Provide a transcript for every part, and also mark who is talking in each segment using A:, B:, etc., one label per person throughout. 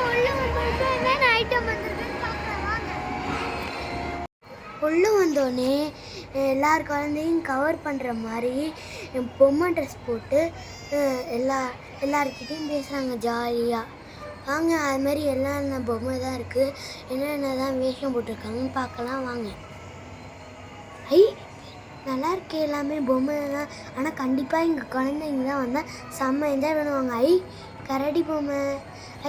A: உள்ள உள்ளே வந்தோடனே எல்லார் குழந்தையும் கவர் பண்ணுற மாதிரி பொம்மை ட்ரெஸ் போட்டு எல்லா எல்லார்கிட்டையும் பேசுகிறாங்க ஜாலியாக வாங்க அது மாதிரி எல்லாம் பொம்மை தான் இருக்குது என்னென்ன தான் வேஷம் போட்டிருக்காங்கன்னு பார்க்கலாம் வாங்க. ஐ நல்லா இருக்கு எல்லாமே பொம்மை தான். ஆனால் கண்டிப்பாக எங்கள் குழந்தைங்க தான் வந்தால் செம்ம என்ஜாய் பண்ணுவாங்க. ஐ கரடி பொம்மை.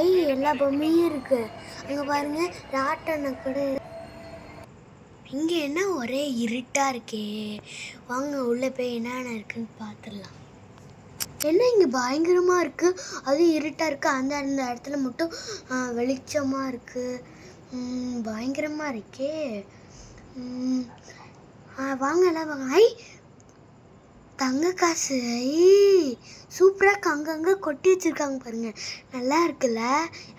A: ஐ எல்லா பொம்மையும் இருக்குது அங்கே பாருங்கள் ராட்டனை கூட இங்கே என்ன ஒரே இருட்டாக இருக்கே. வாங்க உள்ளே போய் என்னென்ன இருக்குன்னு பார்த்துடலாம். என்ன இங்கே பயங்கரமாக இருக்குது அது இருட்டாக இருக்குது அந்த அந்த இடத்துல மட்டும் வெளிச்சமாக இருக்குது பயங்கரமாக இருக்கே. ஆ, வாங்க வாங்க. ஐ தங்க காசு. சூப்பராக அங்கங்கே கொட்டி வச்சுருக்காங்க பாருங்கள் நல்லா இருக்குல்ல?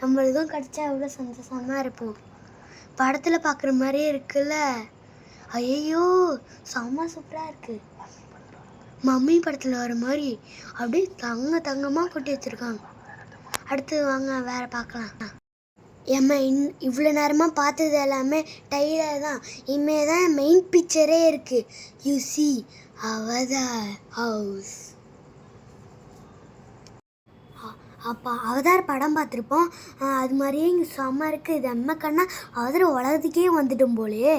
A: நம்மளுக்கும் கிடச்சா எவ்வளோ சந்தோஷமாக இருப்போம். படத்தில் பார்க்குற மாதிரியே இருக்குல்ல? ஐயோ செம்ம சூப்பராக இருக்குது மம்மி படத்தில் வர மாதிரி அப்படியே தங்க தங்கமாக கொட்டி வச்சுருக்காங்க. அடுத்து வாங்க வேற பார்க்கலாம். ஏம்மா இன் இவ்வளோ நேரமாக பார்த்தது எல்லாமே டைலர் தான். இனிமே தான் மெயின் பிக்சரே இருக்குது யூ சி அவதா ஹவுஸ் அப்போ அவதார் படம் பார்த்துருப்போம். அது மாதிரியே இங்கே செம்ம இருக்குது இது எம்ம கண்ணா அவதார் உலகத்துக்கே வந்துட்டோம் போலே.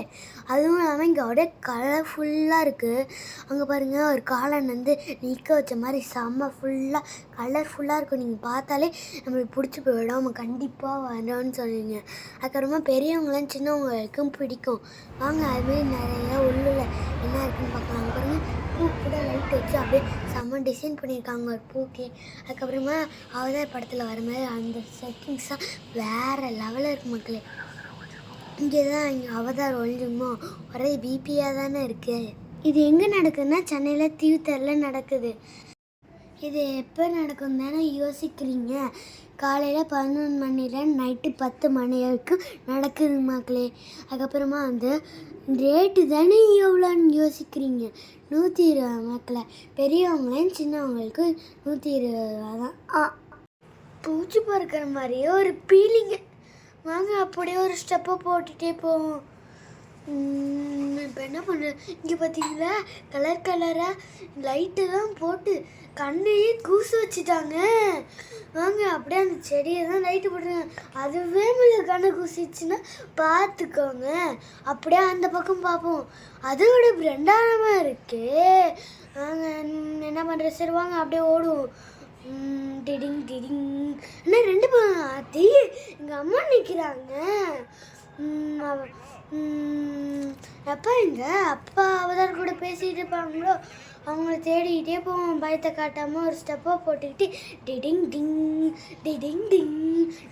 A: அதுவும் இல்லாமல் இங்கே அப்படியே கலர்ஃபுல்லாக இருக்குது அங்கே பாருங்கள் ஒரு காலன் வந்து நிற்க வச்ச மாதிரி செம்ம ஃபுல்லாக கலர்ஃபுல்லாக இருக்கும். நீங்கள் பார்த்தாலே நம்மளுக்கு பிடிச்சி போயிடும். நம்ம கண்டிப்பாக வரோன்னு சொல்லுவீங்க. அதுக்கப்புறமா பெரியவங்களாம் சின்னவங்களுக்கும் பிடிக்கும். வாங்க அதுமாரி நிறையா உள்ளுல என்ன இருக்குன்னு பார்க்கலாம் அங்கே பாருங்கள் பூ கூட லைட் வச்சு அப்படியே செம்ம டிசைன் பண்ணியிருக்காங்க. ஒரு பூக்கே அதுக்கப்புறமா அவதார் படத்தில் வர மாதிரி அந்த செட்டிங்ஸ்லாம் வேறு லெவலில் இருக்கு மக்களே. இங்கே தான் இங்கே அவதார் ஒழிஞ்சுமோ ஒரே பிபியாக தானே இருக்குது இது எங்கே நடக்குதுன்னா சென்னையில் தீவுத்தரில் நடக்குது. இது எப்போ நடக்கும் தானே யோசிக்கிறீங்க? காலையில் பதினொன்று மணியில் நைட்டு பத்து மணி வரைக்கும் நடக்குது மக்களே. அதுக்கப்புறமா வந்து ரேட்டு தானே எவ்வளோன்னு யோசிக்கிறீங்க? நூற்றி இருபது மக்களை. பெரியவங்களையும் சின்னவங்களுக்கு நூற்றி இருபது ரூபா தான். ஆ பூச்சி பறக்கிற மாதிரியே ஒரு பீலிங்கு வாங்க அப்படியே ஒரு ஸ்டெப்பை போட்டுகிட்டே போவோம். இப்போ என்ன பண்ணுறேன் இங்கே பார்த்தீங்களா கலர் கலராக லைட்டெல்லாம் தான் போட்டு கண்ணையே கூசு வச்சுட்டாங்க. வாங்க அப்படியே அந்த செடியை தான் லைட்டு போட்டுருங்க. அதுவே மேலே கண்ணை கூசிச்சுன்னா பார்த்துக்கோங்க அப்படியே அந்த பக்கம் பார்ப்போம். அதோட பிரண்டாரமாக இருக்கே. வாங்க என்ன பண்ணுறது சரி வாங்க அப்படியே ஓடுவோம். டிடிங் டிடிங். என்ன ரெண்டு அத்தி எங்கள் அம்மா நிற்கிறாங்க எப்போ இங்க அப்பா அவதார் கூட பேசிட்டு இருப்பாங்களோ அவங்கள தேடிக்கிட்டே போவோம். பயத்தை காட்டாமல் ஒரு ஸ்டெப்பை போட்டுக்கிட்டு டிடிங் டிங் டிடிங் டிங்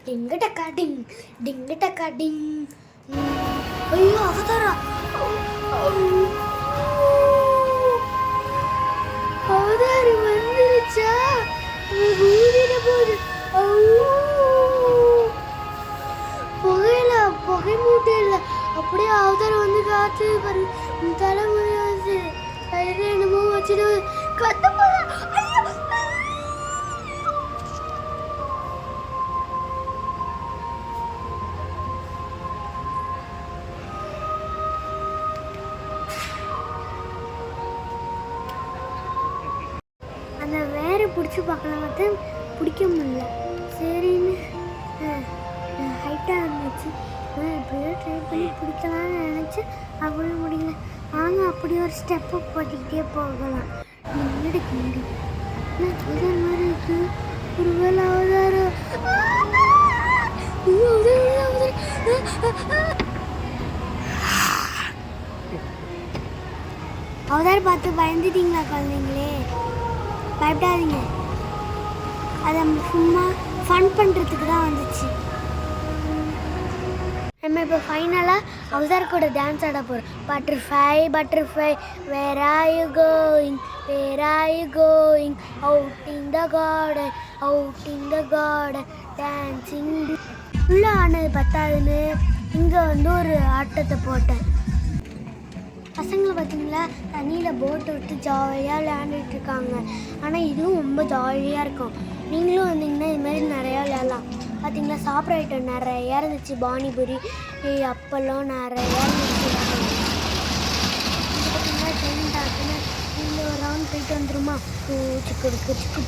A: டிங்கு டக்கா டிங் டிங்கு டக்கா டிங். ஐயோ அவதாரா? அவதாரி அப்படியே அவதாரம் வந்து காத்து பாரு தலைமுறை வந்து கையில என்னமோ வச்சுட்டு கத்த போதா ஐயோ அந்த வேரை பிடிச்சி பார்க்கலாம் பார்த்தா பிடிக்க முடியல ட்ரை பண்ணி பிடிக்கலாம்னு நினச்சேன் அவ்வளோ முடியல. ஆனால் அப்படி ஒரு ஸ்டெப்பு போட்டுக்கிட்டே போகலாம். முன்னாடி முன்னாடி என்ன அவதார் மாதிரி இருக்கு? ஒரு வேலை அவதாரம் அவதார், பார்த்து பயந்துட்டீங்களா குழந்தைங்களே? பயப்படாதீங்க. அதை சும்மா ஃபன் பண்ணுறதுக்கு தான் வந்துச்சு. நம்ம இப்போ ஃபைனலாக அவசார் கூட டான்ஸ் ஆட போகிறோம் butterfly butterfly where are you going where are you going out in the garden out in the garden dancing உள்ளே ஆனது பத்தாதுன்னு இங்கே வந்து ஒரு ஆட்டத்தை போட்டேன். பசங்களை பார்த்தீங்களா? தண்ணியில் போட்டு விட்டு ஜாலியாக விளையாண்டுட்டு இருக்காங்க. ஆனால் இதுவும் ரொம்ப ஜாலியாக இருக்கும். நீங்களும் வந்தீங்கன்னா இதுமாரி நிறையா விளையாடலாம். பார்த்தீங்களா சாப்பிட்ற ஐட்டம் நிறையா இருந்துச்சு. பானிபூரி ஏய், அப்பளம் நிறையா இருந்துச்சு. பார்த்தீங்கன்னா ட்ரெயின் டாக்குன்னு ஒரு ரவுண்ட் போயிட்டு வந்துருமா? பூ சிக்கு புக்கு சிக்கு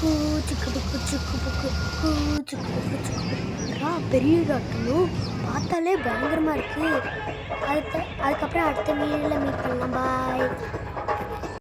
A: பூ சிக்கு புக்கு சிக்கு புக்கு பூ சிக்கு புக்கு சிக்கு புக்குறா பெரிய டாக்டரும் பார்த்தாலே பயங்கரமாக இருக்குது அடுத்த அதுக்கப்புறம் அடுத்த வீடியோவில் மீட் பண்ணலாம். பாய்